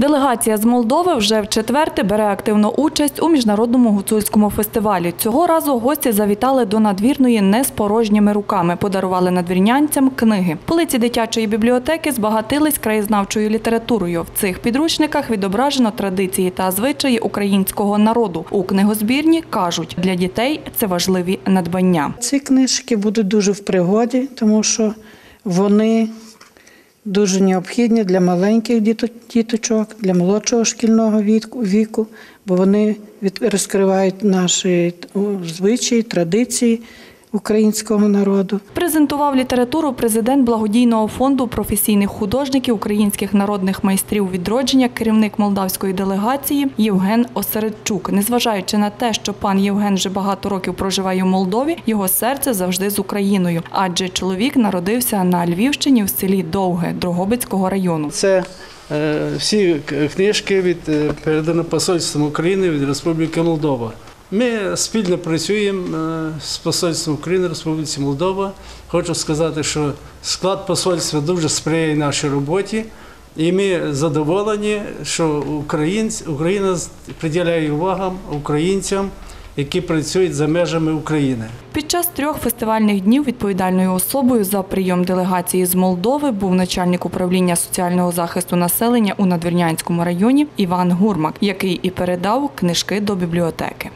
Делегація з Молдови вже в четверте бере активну участь у міжнародному гуцульському фестивалі. Цього разу гості завітали до надвірної не з порожніми руками. Подарували надвірнянцям книги. Полиці дитячої бібліотеки збагатились краєзнавчою літературою. В цих підручниках відображено традиції та звичаї українського народу. У книгозбірні кажуть, для дітей це важливі надбання. Ці книжки будуть дуже в пригоді, тому що вони дуже необхідні для маленьких діточок, для молодшого шкільного віку, бо вони розкривають наші звичаї, традиції українського народу. Презентував літературу президент благодійного фонду професійних художників українських народних майстрів відродження, керівник молдавської делегації Євген Осередчук. Незважаючи на те, що пан Євген вже багато років проживає у Молдові, його серце завжди з Україною, адже чоловік народився на Львівщині в селі Довге Дрогобицького району. Це е, всі книжки від е, передано посольством України від Республіки Молдова. Ми спільно працюємо е, з посольством України Республіці Молдова. Хочу сказати, що склад посольства дуже сприяє нашій роботі, і ми задоволені, що українць, Україна приділяє увагу українцям, які працюють за межами України. Під час трьох фестивальних днів відповідальною особою за прийом делегації з Молдови був начальник управління соціального захисту населення у Надвірнянському районі Іван Гурмак, який і передав книжки до бібліотеки.